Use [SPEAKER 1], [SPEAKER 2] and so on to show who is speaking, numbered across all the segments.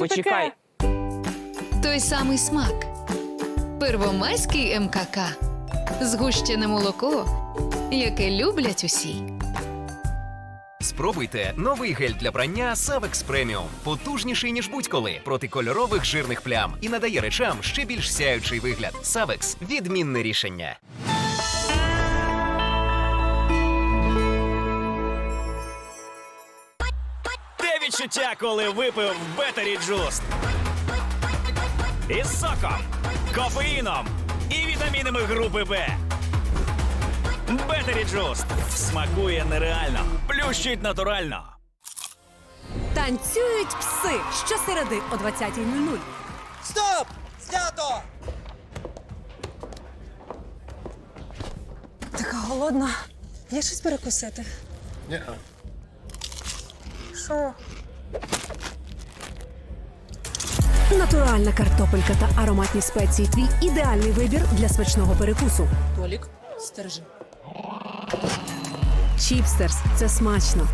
[SPEAKER 1] Почекай.
[SPEAKER 2] Той самий смак. Первомайський МКК. Згущене молоко, яке люблять усі.
[SPEAKER 3] Спробуйте новий гель для прання Savex Premium. Потужніший, ніж будь-коли, проти кольорових жирних плям і надає речам ще більш сяючий вигляд. Savex – відмінне рішення.
[SPEAKER 4] Відчуття, коли випив Бетері Джуст. Із соком, кофеїном і вітамінами групи Б. Бетері Джуст смакує нереально, плющить натурально.
[SPEAKER 5] Танцюють пси щосереди о 20.00.
[SPEAKER 6] Стоп! Знято!
[SPEAKER 7] Така голодна. Є щось перекусити?
[SPEAKER 8] Ні.
[SPEAKER 7] Що?
[SPEAKER 5] Натуральна картопелька та ароматні спеції твій ідеальний вибір для смачного перекусу.
[SPEAKER 7] Толік, стережи.
[SPEAKER 5] Чіпстерс це смачно.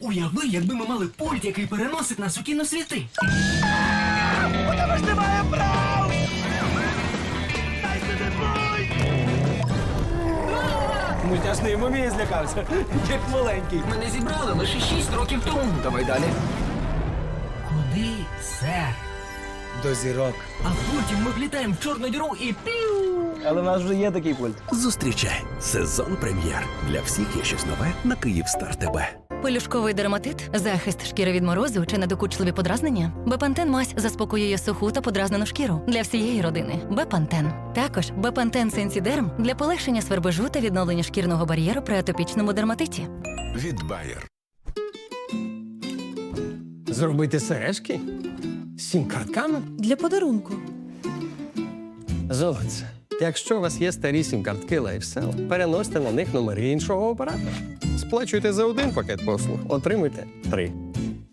[SPEAKER 9] Уяви, якби ми мали пульт, який переносить нас у кіносвіти.
[SPEAKER 4] Мультяшний мумії злякався, як маленький.
[SPEAKER 9] Мене зібрали лише шість років тому. Давай далі. Куди, сер?
[SPEAKER 6] До зірок.
[SPEAKER 9] А потім ми влітаємо в чорну діру і піу!
[SPEAKER 4] Але в нас вже є такий пульт.
[SPEAKER 10] Зустрічай сезон прем'єр. Для всіх є щось нове на Київстар ТБ.
[SPEAKER 11] Пелюшковий дерматит, захист шкіри від морозу чи недокучливі подразнення. Бепантен мазь заспокоює суху та подразнену шкіру для всієї родини. Бепантен. Також Бепантен Сенсідерм для полегшення свербежу та відновлення шкірного бар'єру при атопічному дерматиті.
[SPEAKER 10] Від Bayer.
[SPEAKER 8] Зробити сережки? З сім картками?
[SPEAKER 7] Для подарунку.
[SPEAKER 8] Золоце. Якщо у вас є старі сім-картки LifeSell, переносьте на них номери іншого оператора. Сплачуйте за один пакет послуг, отримуйте три.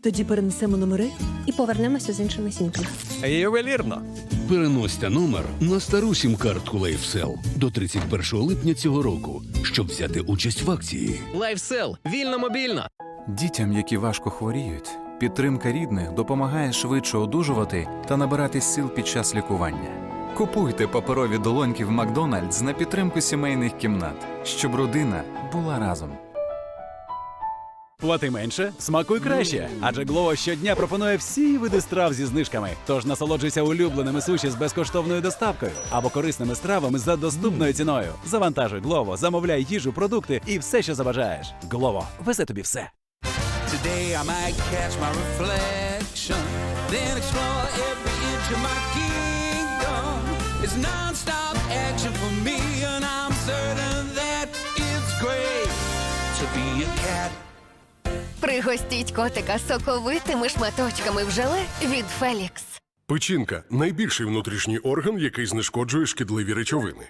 [SPEAKER 7] Тоді перенесемо номери і повернемося з іншими сімками.
[SPEAKER 8] Ювелірно.
[SPEAKER 10] Переносьте номер на стару сім-картку LifeSell до 31 липня цього року, щоб взяти участь в акції.
[SPEAKER 3] Лайфсел вільно мобільно.
[SPEAKER 12] Дітям, які важко хворіють, підтримка рідних допомагає швидше одужувати та набирати сил під час лікування. Купуйте паперові долоньки в Макдональдс на підтримку сімейних кімнат, щоб родина була разом.
[SPEAKER 4] Плати менше, смакуй краще. Адже Глово щодня пропонує всі види страв зі знижками. Тож насолоджуйся улюбленими суші з безкоштовною доставкою або корисними стравами за доступною ціною. Завантажуй Глово, замовляй їжу, продукти і все, що забажаєш. Глово везе тобі все.
[SPEAKER 6] Today I might catch my reflection, then explore every inch of my kingdom. It's non-stop
[SPEAKER 11] Пригостіть котика соковитими шматочками в желе від Фелікс.
[SPEAKER 10] Печінка найбільший внутрішній орган, який знешкоджує шкідливі речовини.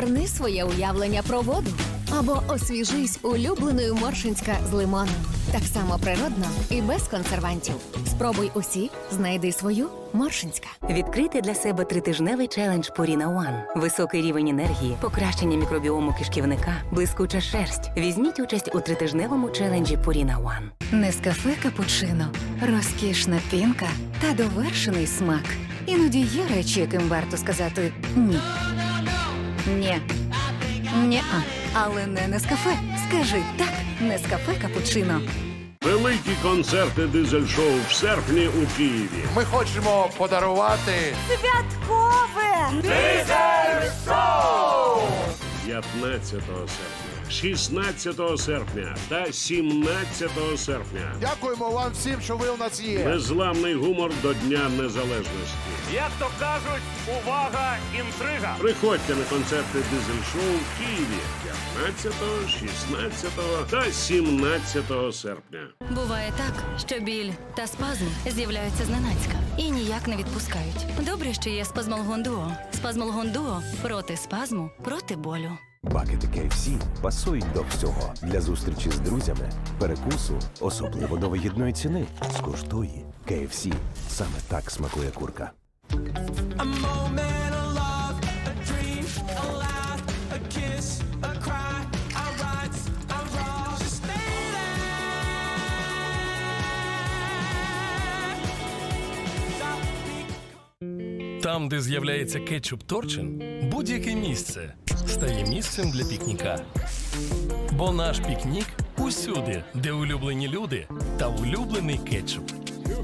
[SPEAKER 2] переверни своє уявлення про воду. Або освіжись улюбленою Моршинська з лимоном. Так само природно і без консервантів. Спробуй усі, знайди свою Моршинська.
[SPEAKER 11] Відкрити для себе тритижневий челендж Purina One. Високий рівень енергії, покращення мікробіому кишківника, блискуча шерсть. Візьміть участь у тритижневому челенджі Purina One. Нескафе капучино, розкішна пінка та довершений смак. Іноді є речі, яким варто сказати ні. Ні. Ні-а. Але не Нескафе. Скажи так, Нескафе капучино.
[SPEAKER 10] Великі концерти дизель-шоу в серпні у Києві.
[SPEAKER 8] Ми хочемо подарувати святкове дизель-шоу!
[SPEAKER 10] 15 серпня.
[SPEAKER 12] 16 серпня та 17 серпня.
[SPEAKER 13] Дякуємо вам всім, що ви у нас є.
[SPEAKER 12] Незламний гумор до Дня Незалежності.
[SPEAKER 13] Як то кажуть, увага, інтрига.
[SPEAKER 12] Приходьте на концерти дизель-шоу в Києві 15, 16 та 17 серпня.
[SPEAKER 11] Буває так, що біль та спазм з'являються зненацька і ніяк не відпускають. Добре, що є спазмолгон дуо. Спазмолгон дуо проти спазму, проти болю.
[SPEAKER 6] Бакети KFC пасують до всього для зустрічі з друзями, перекусу, особливо до вигідної ціни. Скуштуй KFC. Саме так смакує курка.
[SPEAKER 14] Там, де з'являється кетчуп Торчин, будь-яке місце стає місцем для пікніка. Бо наш пікнік усюди, де улюблені люди та улюблений кетчуп.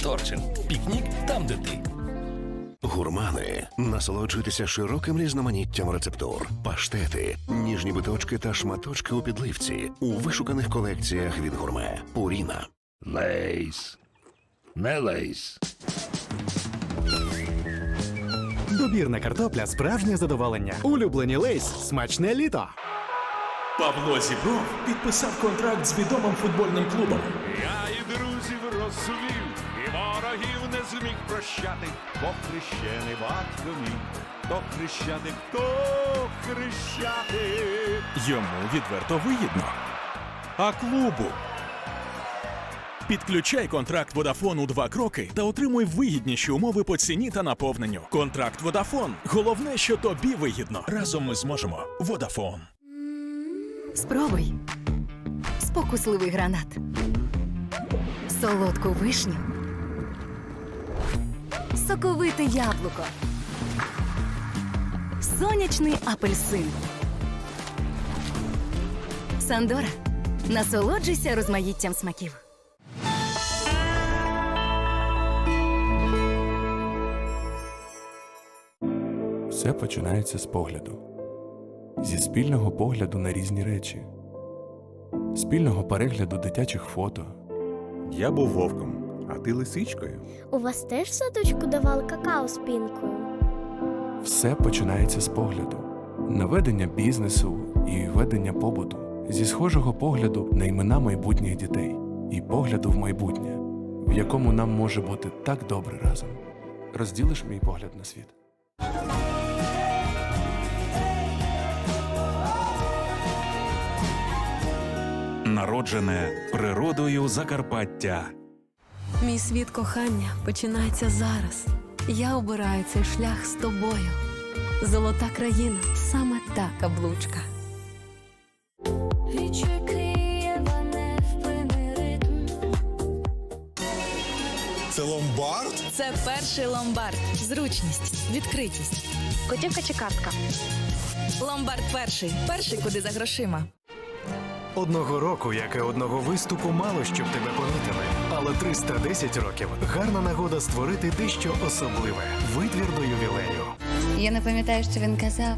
[SPEAKER 14] Торчин пікнік там, де ти.
[SPEAKER 15] Гурмани. Насолоджуйтеся широким різноманіттям рецептур, паштети, ніжні биточки та шматочки у підливці у вишуканих колекціях від гурме. Пуріна.
[SPEAKER 13] Лейс. Не лейс.
[SPEAKER 16] Добірна картопля справжнє задоволення. Улюблені лейс смачне літо.
[SPEAKER 14] Павло Зібров підписав контракт з відомим футбольним клубом.
[SPEAKER 13] Я і друзів розсувів, і ворогів не зміг прощати, бо хрещений батько мій, то хрещати, хто хрещати.
[SPEAKER 14] Йому відверто вигідно. А клубу. Підключай контракт Водафон у два кроки та отримуй вигідніші умови по ціні та наповненню. Контракт Водафон. Головне, що тобі вигідно. Разом ми зможемо. Водафон.
[SPEAKER 17] Спробуй. Спокусливий гранат. Солодку вишню. Соковите яблуко. Сонячний апельсин. Сандора. Насолоджуйся розмаїттям смаків.
[SPEAKER 18] Все починається з погляду, зі спільного погляду на різні речі, спільного перегляду дитячих фото.
[SPEAKER 19] Я був вовком, а ти лисичкою.
[SPEAKER 20] У вас теж в садочку давали какао з пінкою?
[SPEAKER 18] Все починається з погляду, наведення бізнесу і ведення побуту, зі схожого погляду на імена майбутніх дітей і погляду в майбутнє, в якому нам може бути так добре разом. Розділиш мій погляд на світ.
[SPEAKER 21] Народжене природою Закарпаття.
[SPEAKER 5] Мій світ кохання починається зараз. Я обираю цей шлях з тобою. Золота країна саме та каблучка.
[SPEAKER 22] Це ломбард?
[SPEAKER 11] Це перший ломбард. Зручність, відкритість.
[SPEAKER 20] Готівка чи картка?
[SPEAKER 11] Ломбард перший. Перший, куди за грошима.
[SPEAKER 16] Одного року, як і одного виступу, мало щоб тебе помітили. Але 310 років гарна нагода створити дещо особливе. Витвір до ювілею.
[SPEAKER 11] Я не пам'ятаю, що він казав.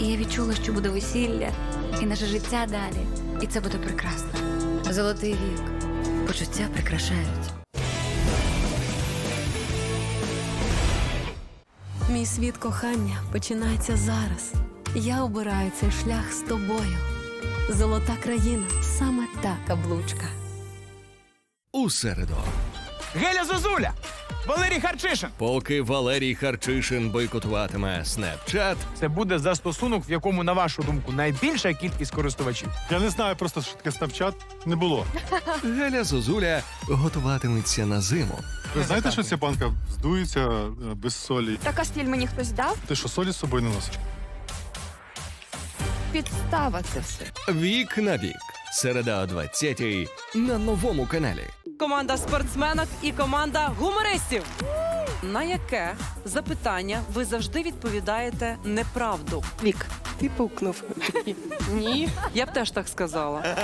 [SPEAKER 11] І я відчула, що буде весілля, і наше життя далі. І це буде прекрасно. Золотий вік. Почуття прикрашають.
[SPEAKER 5] Мій світ кохання починається зараз. Я обираю цей шлях з тобою. Золота країна саме та каблучка.
[SPEAKER 23] У середу.
[SPEAKER 24] Геля Зозуля! Валерій Харчишин!
[SPEAKER 23] Поки Валерій Харчишин бойкотуватиме Snapchat,
[SPEAKER 24] Це буде застосунок, в якому, на вашу думку, найбільша кількість користувачів.
[SPEAKER 19] Я не знаю просто, що таке Snapchat не було.
[SPEAKER 23] Геля Зозуля готуватиметься на зиму.
[SPEAKER 19] Ви знаєте, що ця банка здується е, без солі?
[SPEAKER 20] Так а стіль мені хтось дав?
[SPEAKER 19] Ти що солі з собою не носиш?
[SPEAKER 20] Підстава це все.
[SPEAKER 23] Вік на вік. Середа о 20 на новому каналі.
[SPEAKER 25] Команда спортсменок і команда гумористів. На яке запитання ви завжди відповідаєте неправду? Вік, ти пукнув. Ні. Я б теж так сказала.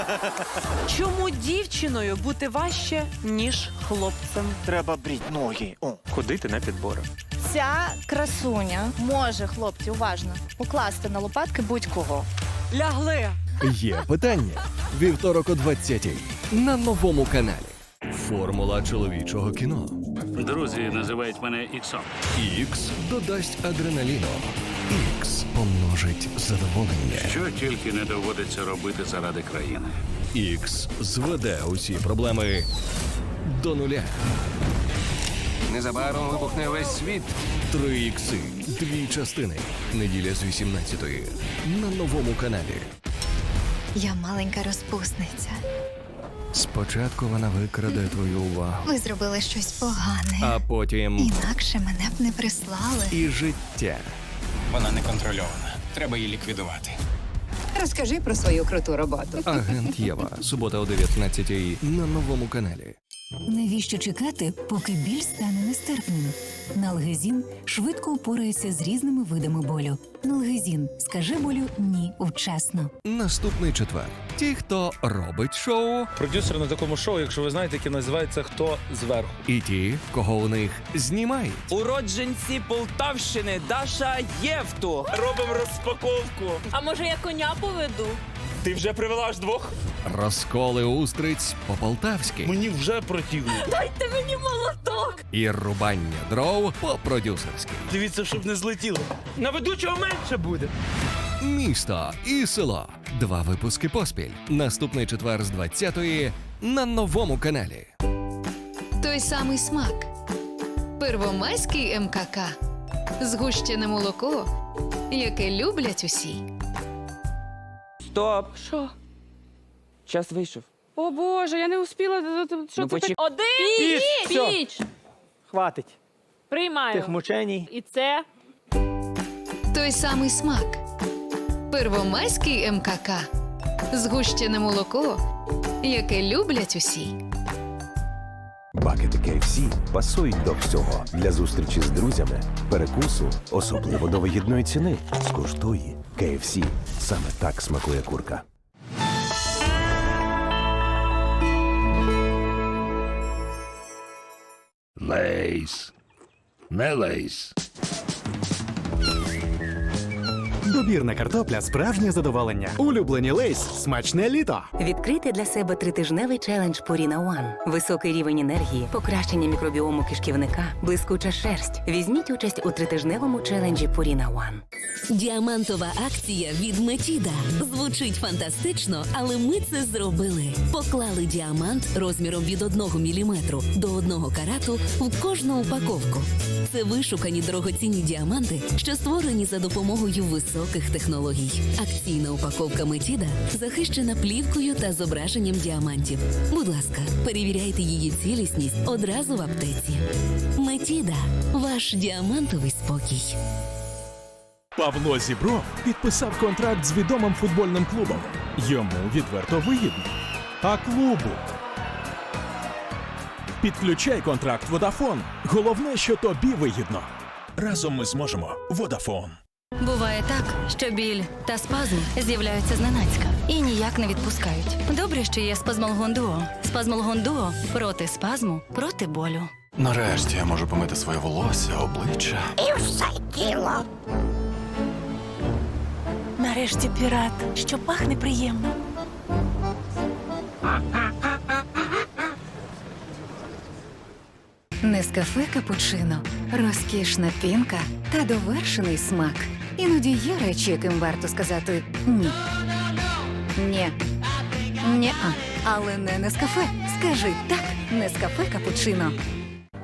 [SPEAKER 25] Чому дівчиною бути важче, ніж хлопцем?
[SPEAKER 24] Треба бріть ноги. О, ходити на підбори.
[SPEAKER 20] Ця красуня може, хлопці, уважно, покласти на лопатки будь-кого.
[SPEAKER 25] Лягли.
[SPEAKER 23] Є питання. Вівторок о 20-й на новому каналі. Формула чоловічого кіно.
[SPEAKER 26] Друзі називають мене Іксом.
[SPEAKER 23] Ікс додасть адреналіну. Ікс помножить задоволення.
[SPEAKER 26] Що тільки не доводиться робити заради країни.
[SPEAKER 23] Ікс зведе усі проблеми до нуля.
[SPEAKER 3] Незабаром вибухне весь світ.
[SPEAKER 23] Три ікси. Дві частини. Неділя з 18-ї. На новому каналі.
[SPEAKER 17] Я маленька розпусниця.
[SPEAKER 23] Спочатку вона викраде твою увагу,
[SPEAKER 17] Ви зробили щось погане.
[SPEAKER 23] а потім
[SPEAKER 17] Інакше мене б не прислали.
[SPEAKER 23] і життя.
[SPEAKER 27] Вона не контрольована. Треба її ліквідувати.
[SPEAKER 28] Розкажи про свою круту роботу.
[SPEAKER 23] Агент Єва. Субота о 19-й на новому каналі.
[SPEAKER 29] Навіщо чекати, поки біль стане нестерпним? Налгезін швидко упорається з різними видами болю. Налгезін скаже болю ні вчасно.
[SPEAKER 23] Наступний четвер. Ті, хто робить шоу,
[SPEAKER 30] Продюсер на такому шоу, якщо ви знаєте, яке називається Хто зверху.
[SPEAKER 23] і ті, кого у них знімають.
[SPEAKER 1] Уродженці Полтавщини Даша Євту. Робимо розпаковку.
[SPEAKER 31] А може я коня поведу?
[SPEAKER 1] Ти вже привела аж двох?
[SPEAKER 23] Розколи устриць по-полтавськи.
[SPEAKER 30] Мені вже противно.
[SPEAKER 31] Дайте мені молоток!
[SPEAKER 23] І рубання дров по-продюсерськи.
[SPEAKER 30] Дивіться, щоб не злетіло. На ведучого менше буде.
[SPEAKER 23] Місто і село. Два випуски поспіль. Наступний четвер з 20-ї на новому каналі.
[SPEAKER 17] Той самий смак. Первомайський МКК. Згущене молоко, яке люблять усі.
[SPEAKER 1] Стоп. Що? Час вийшов.
[SPEAKER 31] О Боже, я не успіла. Що
[SPEAKER 1] Ну,
[SPEAKER 31] це
[SPEAKER 1] почек-
[SPEAKER 31] так? Один!
[SPEAKER 1] Піч! Всьо.
[SPEAKER 31] Піч!
[SPEAKER 1] Хватить.
[SPEAKER 31] Приймаю.
[SPEAKER 1] Тих мученій.
[SPEAKER 31] І це
[SPEAKER 17] Той самий смак. Первомайський МКК. Згущене молоко, яке люблять усі.
[SPEAKER 19] Бакети KFC пасують до всього для зустрічі з друзями, перекусу, особливо до вигідної ціни. Скуштуй KFC. Саме так смакує курка.
[SPEAKER 15] Лейс. Не лейс.
[SPEAKER 16] Добірна картопля справжнє задоволення. Улюблені лейс смачне літо.
[SPEAKER 28] Відкрити для себе тритижневий челендж Purina One. Високий рівень енергії, покращення мікробіому кишківника, блискуча шерсть. Візьміть участь у тритижневому челенджі Purina One.
[SPEAKER 29] Діамантова акція від Метіда. Звучить фантастично, але ми це зробили. Поклали діамант розміром від 1 мм до 1 карату в кожну упаковку. Це вишукані дорогоцінні діаманти, що створені за допомогою високих технологій. Акційна упаковка Метіда захищена плівкою та зображенням діамантів. Будь ласка, перевіряйте її цілісність одразу в аптеці. Метіда ваш діамантовий спокій.
[SPEAKER 16] Павло Зібров підписав контракт з відомим футбольним клубом. Йому відверто вигідно. А клубу. Підключай контракт Водафон. Головне, що тобі вигідно. Разом ми зможемо. Водафон.
[SPEAKER 29] Буває так, що біль та спазм з'являються зненацька і ніяк не відпускають. Добре, що є спазмолгон дуо. Спазмолгон дуо проти спазму, проти болю.
[SPEAKER 13] Нарешті я можу помити своє волосся, обличчя.
[SPEAKER 32] І все тіло. Нарешті пірат, що пахне приємно.
[SPEAKER 17] Нескафе капучино, розкішна пінка та довершений смак. Іноді є речі, яким варто сказати ні. Ні. Ні-а. Але не Нескафе. Скажи так, Нескафе капучино.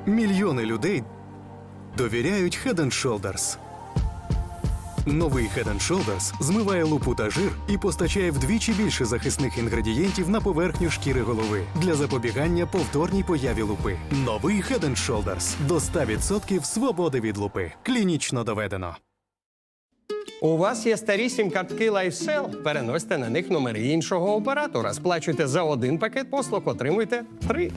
[SPEAKER 16] Мільйони людей довіряють Head Shoulders. Новий Head Shoulders змиває лупу та жир і постачає вдвічі більше захисних інгредієнтів на поверхню шкіри голови для запобігання повторній появі лупи. Новий Head Shoulders до 100% свободи від лупи. Клінічно доведено.
[SPEAKER 8] У вас є старі сім-картки LifeSell? Переносьте на них номери іншого оператора. Сплачуйте за один пакет послуг, отримуйте три.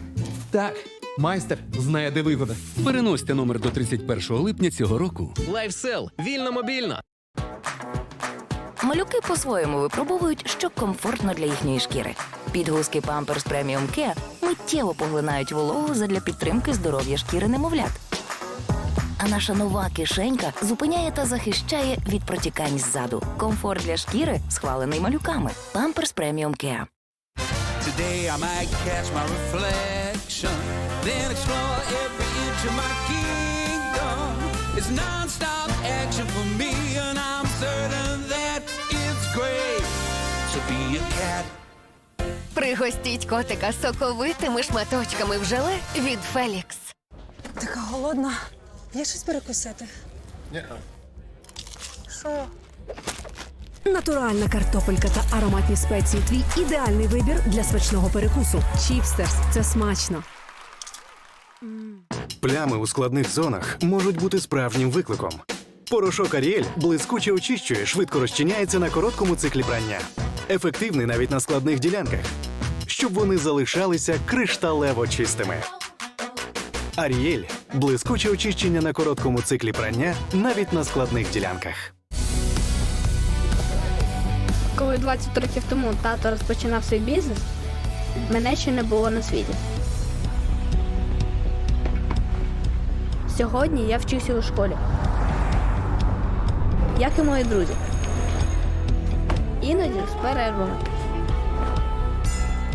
[SPEAKER 33] Так, майстер знає, де вигода. Переносьте номер до 31 липня цього року.
[SPEAKER 3] Лайфсел. Вільно мобільно.
[SPEAKER 28] Малюки по-своєму випробовують, що комфортно для їхньої шкіри. Підгузки Pampers Premium Care миттєво поглинають вологу задля підтримки здоров'я шкіри немовлят.
[SPEAKER 1] А наша нова кишенька зупиняє та захищає від протікань ззаду. Комфорт для шкіри схвалений малюками. Pampers Premium Care.
[SPEAKER 6] Today I might catch my reflection, then explore every inch of my kingdom. It's non-stop action for me, and I'm certain that it's great to be a cat.
[SPEAKER 34] Пригостіть котика соковитими шматочками в желе від Фелікс.
[SPEAKER 7] Така голодна. Є щось перекусити?
[SPEAKER 35] Ні.
[SPEAKER 7] Що?
[SPEAKER 5] Натуральна картопелька та ароматні спеції твій ідеальний вибір для смачного перекусу. Чіпстерс це смачно.
[SPEAKER 16] Плями у складних зонах можуть бути справжнім викликом. Порошок Аріель блискуче очищує, швидко розчиняється на короткому циклі прання. Ефективний навіть на складних ділянках, щоб вони залишалися кришталево чистими. Аріель блискуче очищення на короткому циклі прання навіть на складних ділянках.
[SPEAKER 36] Коли 20 років тому тато розпочинав свій бізнес, мене ще не було на світі. Сьогодні я вчуся у школі, як і мої друзі. Іноді з перервами.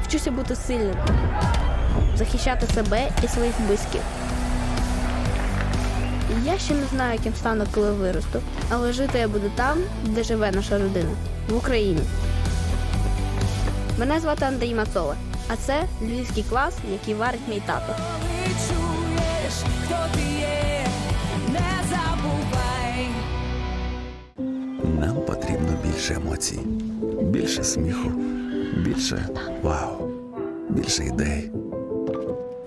[SPEAKER 36] Вчуся бути сильним, захищати себе і своїх близьких. Я ще не знаю, яким стану, коли виросту, але жити я буду там, де живе наша родина в Україні. Мене звати Андрій Мацова, а це львівський клас, який варить мій тато.
[SPEAKER 19] Нам потрібно більше емоцій, більше сміху, більше вау, більше ідей,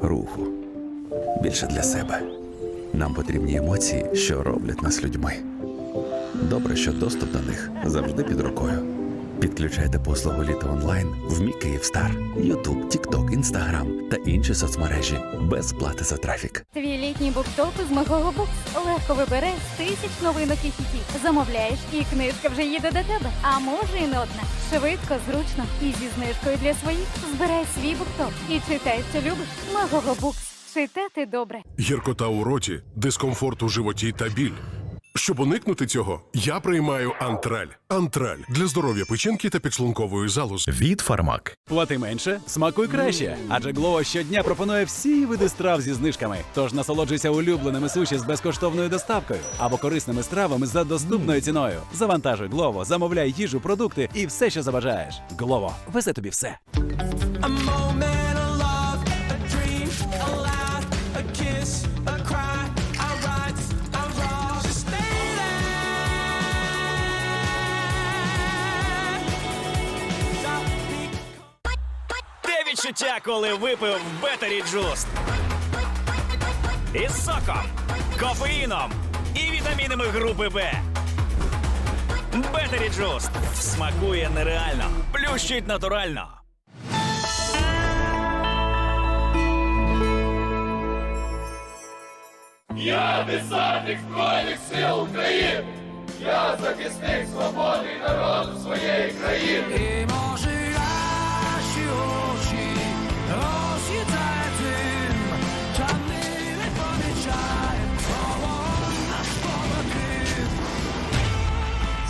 [SPEAKER 19] руху, більше для себе. Нам потрібні емоції, що роблять нас людьми. Добре, що доступ до них завжди під рукою. Підключайте послугу літо онлайн в Мі Київстар, Ютуб, Тікток, Інстаграм та інші соцмережі без плати за трафік.
[SPEAKER 37] Твій літній буктоп з мого букс легко вибере з тисяч новинок і хітів. Замовляєш, і книжка вже їде до тебе. А може і не одна. Швидко, зручно і зі знижкою для своїх. Збирай свій буктоп і читай, що любиш. Мого букс. Читати добре.
[SPEAKER 10] Гіркота у роті, дискомфорт у животі та біль. Щоб уникнути цього, я приймаю антраль. Антраль для здоров'я печінки та підшлункової залози.
[SPEAKER 38] Від Фармак.
[SPEAKER 4] Плати менше, смакуй краще. Адже Глово щодня пропонує всі види страв зі знижками. Тож насолоджуйся улюбленими суші з безкоштовною доставкою або корисними стравами за доступною ціною. Завантажуй Глово, замовляй їжу, продукти і все, що забажаєш. Глово везе тобі все.
[SPEAKER 39] Відчуття, коли випив Бетері Джуст. Із соком, кофеїном і вітамінами групи Б. Бетері Джуст смакує нереально, плющить натурально.
[SPEAKER 40] Я десантник Збройних сил України! Я захисник свободи і народу своєї країни!
[SPEAKER 6] І може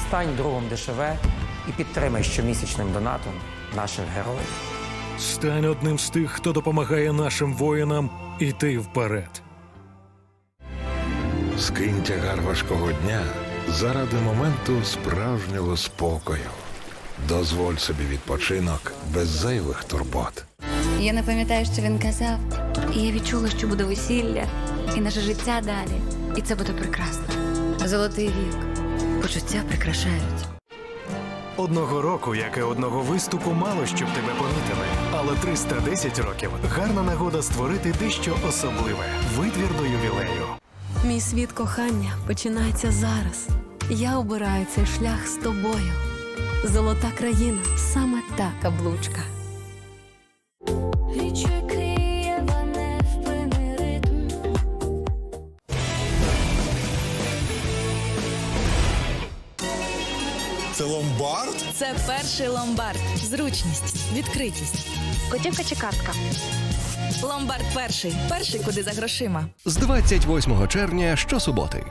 [SPEAKER 41] Стань другом ДШВ і підтримай щомісячним донатом наших героїв.
[SPEAKER 42] Стань одним з тих, хто допомагає нашим воїнам іти вперед.
[SPEAKER 43] Скинь тягар важкого дня заради моменту справжнього спокою. Дозволь собі відпочинок без зайвих турбот.
[SPEAKER 1] Я не пам'ятаю, що він казав. І я відчула, що буде весілля, і наше життя далі. І це буде прекрасно. Золотий вік. Почуття прикрашають.
[SPEAKER 16] Одного року, як і одного виступу, мало щоб тебе помітили. Але 310 років гарна нагода створити дещо особливе. Витвір до ювілею.
[SPEAKER 5] Мій світ кохання починається зараз. Я обираю цей шлях з тобою. Золота країна саме та каблучка.
[SPEAKER 13] Ломбард?
[SPEAKER 12] Це перший ломбард. Зручність, відкритість.
[SPEAKER 36] Готівка чи картка?
[SPEAKER 29] Ломбард перший. Перший, куди за грошима.
[SPEAKER 23] З 28 червня щосуботи.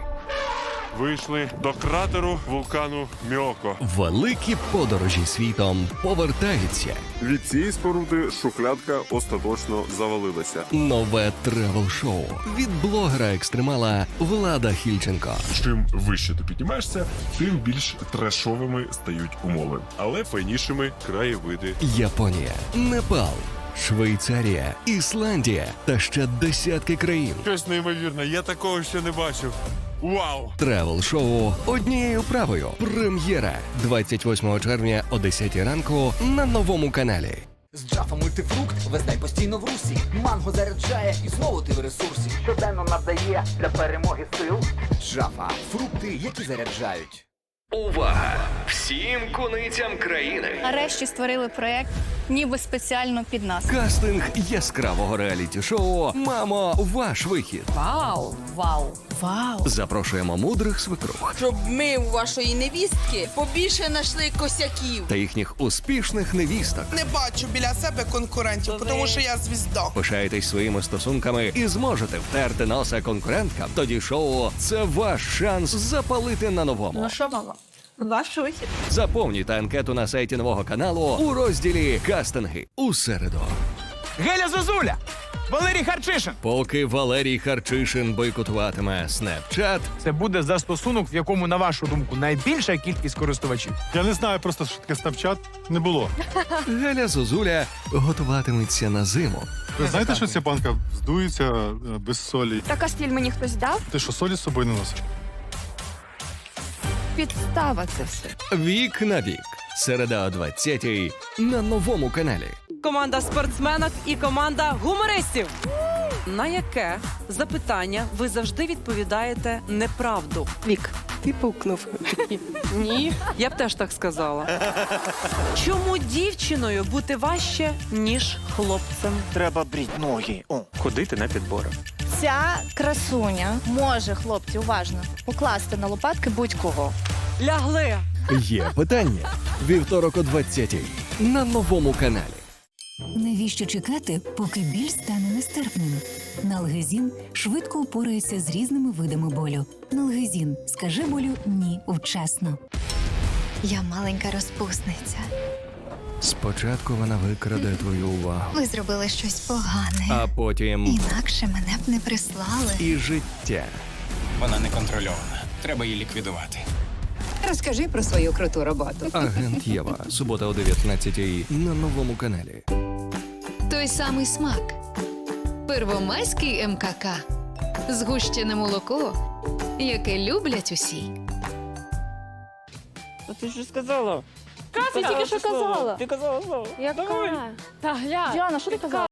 [SPEAKER 43] Вийшли до кратеру вулкану Міоко.
[SPEAKER 23] Великі подорожі світом повертаються.
[SPEAKER 43] Від цієї споруди шухлядка остаточно завалилася.
[SPEAKER 23] Нове тревел-шоу від блогера-екстремала Влада Хільченко.
[SPEAKER 43] Чим вище ти піднімаєшся, тим більш трешовими стають умови, але файнішими краєвиди.
[SPEAKER 23] Японія, Непал, Швейцарія, Ісландія та ще десятки країн.
[SPEAKER 43] Щось неймовірне, я такого ще не бачив. Вау!
[SPEAKER 23] Тревел-шоу однією правою. Прем'єра 28 червня о 10 ранку на новому каналі.
[SPEAKER 2] З Джафа мультифрукт весь постійно в русі. Манго заряджає і знову ти в ресурсі. Щоденно надає для перемоги сил. Джафа фрукти, які заряджають.
[SPEAKER 23] Увага! Всім куницям країни!
[SPEAKER 44] Нарешті створили проект, ніби спеціально під нас.
[SPEAKER 23] Кастинг яскравого реаліті-шоу Мамо, ваш вихід.
[SPEAKER 44] Вау! Вау! Вау!
[SPEAKER 23] Запрошуємо мудрих свекрух
[SPEAKER 25] Щоб ми у вашої невістки побільше знайшли косяків.
[SPEAKER 23] та їхніх успішних невісток.
[SPEAKER 17] Не бачу біля себе конкурентів, тому що я звізда.
[SPEAKER 23] Пишаєтесь своїми стосунками і зможете втерти носа конкуренткам. Тоді шоу це ваш шанс запалити на новому.
[SPEAKER 44] Ну що, мама? Ваш вихід.
[SPEAKER 23] Заповнюйте анкету на сайті нового каналу у розділі Кастинги у середу.
[SPEAKER 39] Геля Зозуля! Валерій Харчишин!
[SPEAKER 23] Поки Валерій Харчишин бойкотуватиме Snapchat,
[SPEAKER 39] Це буде застосунок, в якому, на вашу думку, найбільша кількість користувачів.
[SPEAKER 45] Я не знаю просто, що таке Snapchat не було.
[SPEAKER 23] Галя Зозуля готуватиметься на зиму.
[SPEAKER 45] Ви знаєте, що ця банка здується е, без солі?
[SPEAKER 44] Так а стіль мені хтось дав?
[SPEAKER 45] Ти що солі з собою не носиш?
[SPEAKER 44] Підстава це все.
[SPEAKER 23] Вік на вік. Середа о 20 на новому каналі.
[SPEAKER 25] Команда спортсменок і команда гумористів. На яке запитання ви завжди відповідаєте неправду? Вік, ти пукнув. Ні. Я б теж так сказала. Чому дівчиною бути важче, ніж хлопцем?
[SPEAKER 39] Треба бріть ноги. О, ходити на підбори.
[SPEAKER 44] Ця красуня може, хлопці, уважно, покласти на лопатки будь-кого.
[SPEAKER 25] Лягли.
[SPEAKER 23] Є питання. Вівторок о 20 на новому каналі.
[SPEAKER 17] Навіщо чекати, поки біль стане нестерпним? Налгезін швидко упорається з різними видами болю. Налгезін скажи болю ні вчасно.
[SPEAKER 31] Я маленька розпусниця.
[SPEAKER 23] Спочатку вона викраде твою увагу,
[SPEAKER 31] Ви зробили щось погане.
[SPEAKER 23] а потім
[SPEAKER 31] Інакше мене б не прислали.
[SPEAKER 23] і життя.
[SPEAKER 39] Вона не контрольована. Треба її ліквідувати.
[SPEAKER 17] Розкажи про свою круту роботу.
[SPEAKER 23] Агент Єва. Субота о 19 на новому каналі.
[SPEAKER 31] Той самий смак. Первомайський МКК. Згущене молоко, яке люблять усі.
[SPEAKER 25] Ти ж сказала.
[SPEAKER 44] Ти тільки що казала.
[SPEAKER 25] Ти казала слово.
[SPEAKER 44] Яка? Та глянь. Діана, що ти казала?